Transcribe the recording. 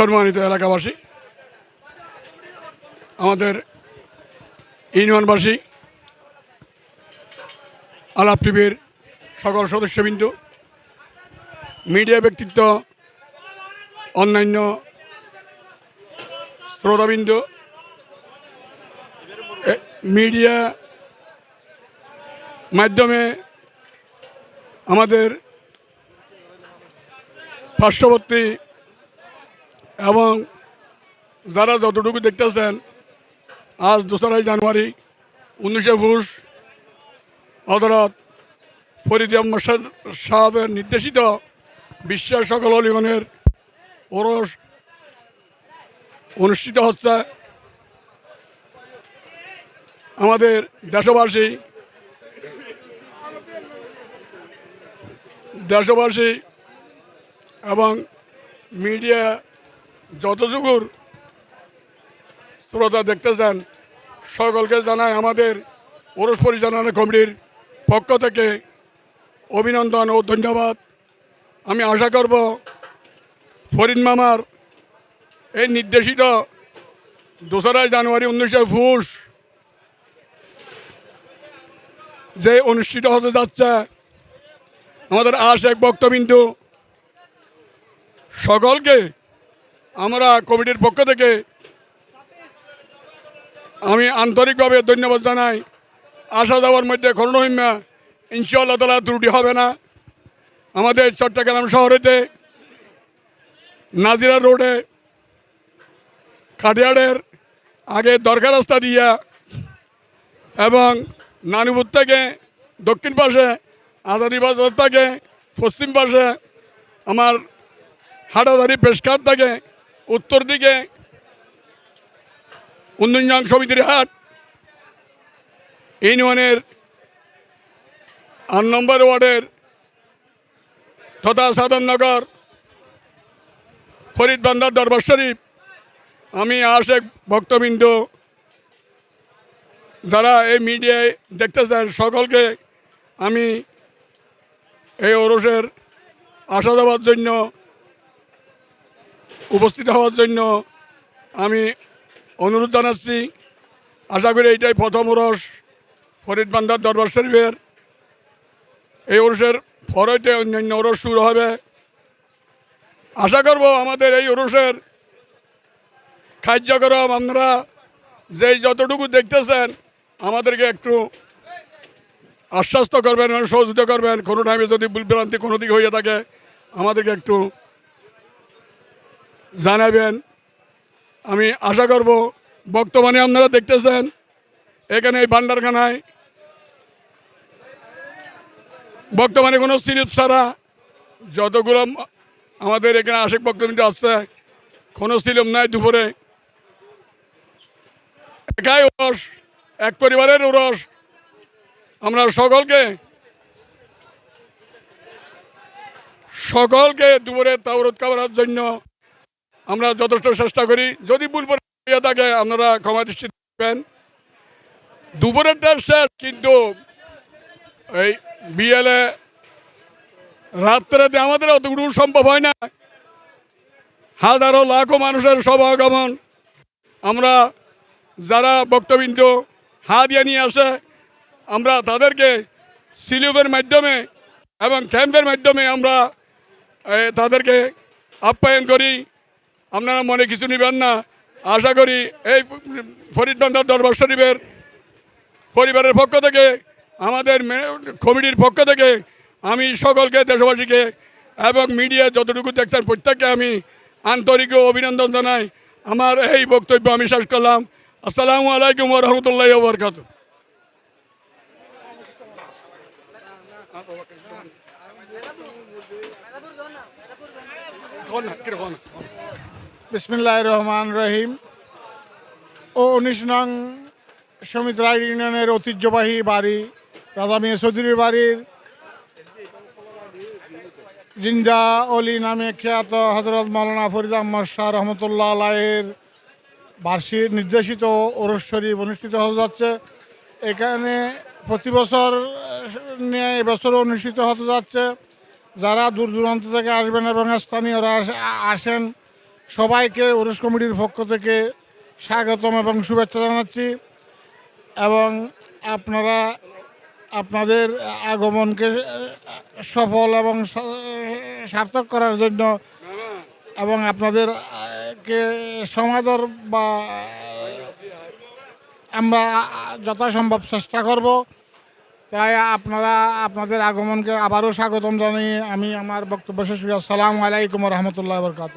সম্মানিত এলাকাবাসী, আমাদের ইউনিয়নবাসী, আলাপ টিভির সকল সদস্যবৃন্দ, মিডিয়া ব্যক্তিত্ব, অন্যান্য শ্রোতাবৃন্দ মিডিয়া মাধ্যমে আমাদের পার্শ্ববর্তী এবং যারা যতটুকু দেখতেছেন, আজ দোসরাই জানুয়ারি, উনিশে ঘুষ আদালত ফরিদ আহমদ সাহেবের নির্দেশিত বিশ্বের সকল অলিগণের ওরস অনুষ্ঠিত হচ্ছে। আমাদের দেশবাসী দেশবাসী এবং মিডিয়া যতটুকুর শ্রোতা দেখতেছেন, সকলকে জানায় আমাদের ওরস পরিচালনা কমিটির পক্ষ থেকে অভিনন্দন ও ধন্যবাদ। আমি আশা করব ফরিদ মামার এই নির্দেশিত দোসরা জানুয়ারি উনিশশো ফুস যে অনুষ্ঠিত হতে যাচ্ছে, আমাদের আশ এক বক্তবিন্দু সকলকে আমরা কমিটির পক্ষ থেকে আমি আন্তরিকভাবে ধন্যবাদ জানাই। আসা যাওয়ার মধ্যে করোনা ইনশাআল্লাহ তালা ত্রুটি হবে না। আমাদের চট্টগ্রাম শহরেতে, নাজিরা রোডে, খাটিয়াড়ের আগে দরকার রাস্তা দিয়া এবং নানুপুর থেকে দক্ষিণ পাশে, আজাদি বাজার থেকে পশ্চিম পাশে আমার হাটাদারি পেশকার থেকে উত্তর দিকে উন্নয়ন সমিতির হাট ইউনিয়নের আট নম্বর ওয়ার্ডের তথা সাধননগর ফরিদ বান্দার দরবার শরীফ। আমি আশেক ভক্তবৃন্দ, যারা এই মিডিয়ায় দেখতেছেন, সকলকে আমি এই ওরসের আসা যাওয়ার জন্য উপস্থিত হওয়ার জন্য আমি অনুরোধ জানাচ্ছি। আশা করি এইটাই প্রথম ওরস ফরিদ বান্দার দরবার শরীফের। এই ওরসের পরেতে অন্যান্য ওরস শুরু হবে। আশা করব আমাদের এই ওরসের কার্যক্রম আপনারা যেই যতটুকু দেখতেছেন, আমাদেরকে একটু আশ্বাস্ত করবেন সহযোগিতা করবেন। কোনো টাইমে যদি ভুলভ্রান্তি কোনো দিকে হয়ে থাকে, আমাদেরকে একটু জানাবেন। আমি আশা করব বর্তমানে আপনারা দেখতেছেন। এখানে এই ভান্ডারখানায় বর্তমানে কোনো সিলিপ ছাড়া যতগুলো আমাদের এখানে আশেক বক্তব্য আসছে কোনো সিলিপ নাই দুপুরে। একাই ওরস, এক পরিবারের ওরস। আমরা সকলকে সকলকে দুপুরে তাওরত খাওয়ার জন্য আমরা যথেষ্ট চেষ্টা করি। যদি ভুল হয়ে থাকে, আপনারা ক্ষমা দৃষ্টি দেবেন দুপুরেরটা শেষ কিন্তু এই বিএলএ রাত্রেতে আমাদের অতটুকু সম্ভব হয় না। হাজারো লাখো মানুষের সমাগমন। আমরা যারা বক্তবিন্দু হা দিয়ে নিয়ে আসে, আমরা তাদেরকে সিলিপের মাধ্যমে এবং ক্যাম্পের মাধ্যমে আমরা তাদেরকে আপ্যায়ন করি। আপনারা মনে কিছু নেবেন না। আশা করি এই ফরিদবন্দার দরবার শরীফের পরিবারের পক্ষ থেকে আমাদের কমিটির পক্ষ থেকে আমি সকলকে দেশবাসীকে এবং মিডিয়া যতটুকু দেখছেন প্রত্যেককে আমি আন্তরিক অভিনন্দন জানাই। আমার এই বক্তব্য আমি শেষ করলাম। আসসালামু আলাইকুম রহমতুল্লাহ বরকাত বিসমিল্লাহ রহমান রহিম। ও উনিশ নং সমিত রায় ইউনিয়নের ঐতিহ্যবাহী বাড়ি, রাজা মিয়া চৌধুরীর বাড়ির জিন্দা অলি নামে খ্যাত হজরত মৌলানা ফরিদ আহমদ শাহ রহমতুল্লাহ আলাহের বার্ষিক নির্দেশিত ওরস শরীফ অনুষ্ঠিত হতে যাচ্ছে। এখানে প্রতি বছর নিয়ে এবছর অনুষ্ঠিত হতে যাচ্ছে। যারা দূর দূরান্ত থেকে আসবেন এবং স্থানীয়রা আস- আসেন সবাইকে ওরস কমিটির পক্ষ থেকে স্বাগতম এবং শুভেচ্ছা জানাচ্ছি। এবং আপনারা, আপনাদের আগমনকে সফল এবং সার্থক করার জন্য এবং আপনাদেরকে সমাদর বা আমরা যথাসম্ভব চেষ্টা করব। তাই আপনারা, আপনাদের আগমনকে আবারও স্বাগতম জানিয়ে আমি আমার বক্তব্য শেষ করি। আসসালামু আলাইকুম রহমতুল্লাহ বরকাত